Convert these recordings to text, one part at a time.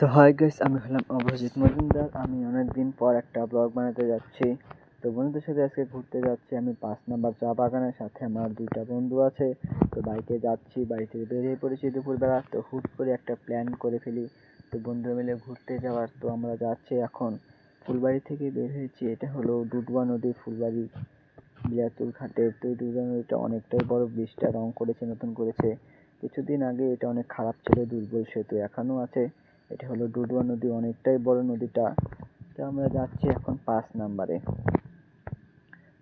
তো hi guys আমি হলাম অভিজিৎ মজুমদার। আমি অনেক দিন পর একটা ব্লগ বানাতে যাচ্ছি। তো বন্ধুদের সাথে আজকে ঘুরতে যাচ্ছি। আমি পাঁচ নাম্বার চা বাগানের সাথে আমার দুইটা বন্ধু আছে। তো বাইকে যাচ্ছি, বাড়ি থেকে বেরিয়ে পড়েছি দুপুরবেলা। তো হুট করে একটা প্ল্যান করে ফেলি। তো বন্ধুরা মিলে ঘুরতে যাওয়ার, তো আমরা যাচ্ছি এখন ফুলবাড়ি থেকে বের হয়েছি। এটা হলো ডুডুয়া নদী ফুলবাড়ি। বিলাতুর ঘাটের, তো ডুডুয়া নদীটা অনেকটাই বড়। ব্রিজটা রং করেছে, নতুন করেছে। কিছুদিন আগে এটা অনেক খারাপ ছিল, দুর্বল সেতু এখনও আছে। এটা হলো ডুডুয়া নদী, অনেকটাই বড় নদীটা। তো আমরা যাচ্ছি এখন পাঁচ নাম্বারে।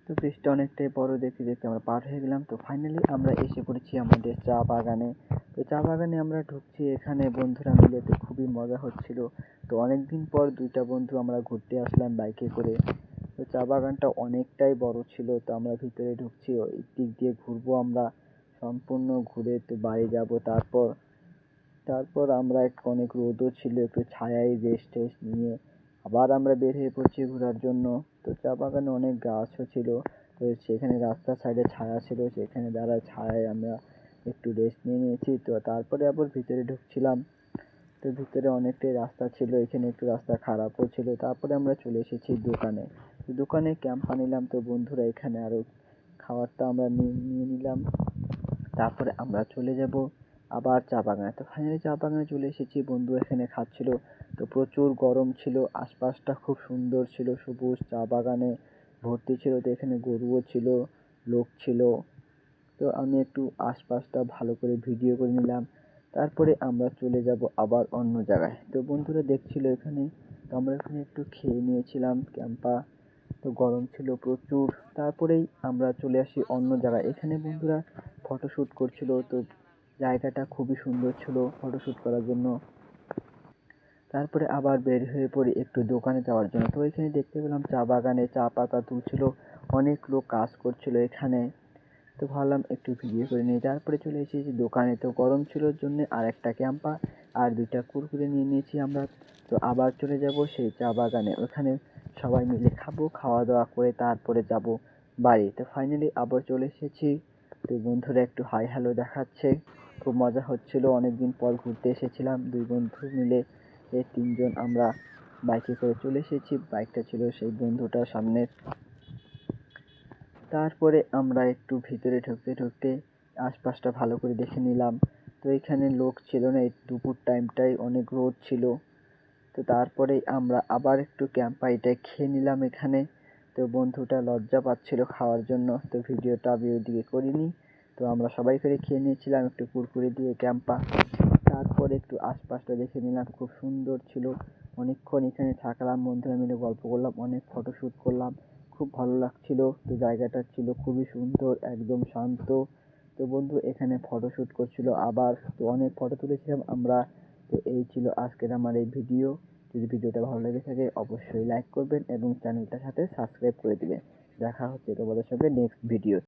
তো ব্রিজটা অনেকটাই বড় দেখতে দেখতে আমরা পার হয়ে গেলাম। তো ফাইনালি আমরা এসে পড়েছি আমাদের চা বাগানে। তো চা বাগানে আমরা ঢুকছি। এখানে বন্ধুরা মিলে তো খুবই মজা হচ্ছিল। তো অনেক দিন পর দুইটা বন্ধু আমরা ঘুরতে আসলাম বাইকে করে। তো চা বাগানটা অনেকটাই বড় ছিল। তো আমরা ভিতরে ঢুকছি। ওই দিক দিয়ে ঘুরবো আমরা। সম্পূর্ণ ঘুরে তো বাড়ি যাব তারপর। তারপর আমরা একটু অনেক রোদও ছিল, একটু ছায়ায় রেস্ট টেস্ট নিয়ে আবার আমরা বের হয়ে পড়ছি ঘোরার জন্য। তো চা বাগানে অনেক গাছও ছিল, তো সেখানে রাস্তার সাইডে ছায়া ছিল, সেখানে দ্বারা ছায়ায় আমরা একটু রেস্ট নিয়ে নিয়েছি। তো তারপরে আবার ভিতরে ঢুকছিলাম। তো ভিতরে অনেকটাই রাস্তা ছিল, এখানে একটু রাস্তা খারাপও ছিল। তারপরে আমরা চলে এসেছি দোকানে। তো দোকানে ক্যাম্পা নিলাম তো বন্ধুরা এখানে আরও খাবারটা আমরা নিয়ে নিয়ে নিলাম। তারপরে আমরা চলে যাব। আবার চা বাগানে। তো ফাইনালি চা বাগানে চলে এসেছি, বন্ধু এখানে খাচ্ছিল। তো প্রচুর গরম ছিল, আশপাশটা খুব সুন্দর ছিল, সবুজ চা বাগানে ভর্তি ছিল, তো এখানে গরুও ছিল, লোক ছিল। তো আমি একটু আশপাশটা ভালো করে ভিডিও করে নিলাম। তারপরে আমরা চলে যাব আবার অন্য জায়গায়। তো বন্ধুরা দেখছিল এখানে, তো আমরা এখানে একটু খেয়ে নিয়েছিলাম, ক্যাম্পা। তো গরম ছিল প্রচুর। তারপরেই আমরা চলে আসি অন্য জায়গায়। এখানে বন্ধুরা ফটোশ্যুট করছিল, তো জায়গাটা খুবই সুন্দর ছিল ফটোশ্যুট করার জন্য। তারপরে আবার বের হয়ে পড়ি একটু দোকানে যাওয়ার জন্য। তো এখানে দেখতে পেলাম চা বাগানে চা পাতা তুলছিল, অনেক লোক কাজ করছিল এখানে। তো ভাবলাম একটু ভিডিও করে নিই। তারপরে চলে এসেছি দোকানে। তো গরম ছিল জন্য আর একটা ক্যাম্পা আর দুইটা কুরকুরে নিয়ে নিয়েছি আমরা। তো আবার চলে যাব সেই চা বাগানে। ওখানে সবাই মিলে খাব খাওয়া দাওয়া করে তারপরে যাব বাড়ি। তো ফাইনালি আবার চলে এসেছি। তো বন্ধুরা একটু হাই হ্যালো দেখাচ্ছে। খুব মজা হচ্ছিল। অনেকদিন পর ঘুরতে এসেছিলাম। দুই বন্ধু মিলে এই তিনজন আমরা বাইকে করে চলে এসেছি। বাইকটা ছিল সেই বন্ধুটার সামনে। তারপরে আমরা একটু ভিতরে ঢুকতে ঢুকতে আশপাশটা ভালো করে দেখে নিলাম। তো এখানে লোক ছিল না। এই দুপুর টাইমটাই অনেক রোদ ছিল। তো তারপরে আমরা আবার একটু ক্যাম্পাইটা খেয়ে নিলাম এখানে। তো বন্ধুটা লজ্জা পাচ্ছিল খাওয়ার জন্য। তো ভিডিওটা আমি ওইদিকে করিনি। তো আমরা সবাই করে খেয়ে নিয়েছিলাম একটু কুরকুরে দিয়ে ক্যাম্পা। তারপর একটু আশপাশটা দেখে নিলাম, খুব সুন্দর ছিল। অনেকক্ষণ এখানে থাকলাম, বন্ধুরা মিলে গল্প করলাম, অনেক ফটোশ্যুট করলাম। খুব ভালো লাগছিল, তো জায়গাটা ছিল খুবই সুন্দর, একদম শান্ত। তো বন্ধু, এখানে ফটোশ্যুট করছিল আবার, তো অনেক ফটো তুলেছিলাম আমরা। তো এই ছিল আজকের আমার এই ভিডিও যদি ভিডিওটা ভালো লেগে থাকে, অবশ্যই লাইক করবেন এবং চ্যানেলটার সাথে সাবস্ক্রাইব করে দেবেন। দেখা হচ্ছে তোমাদের সঙ্গে নেক্সট ভিডিও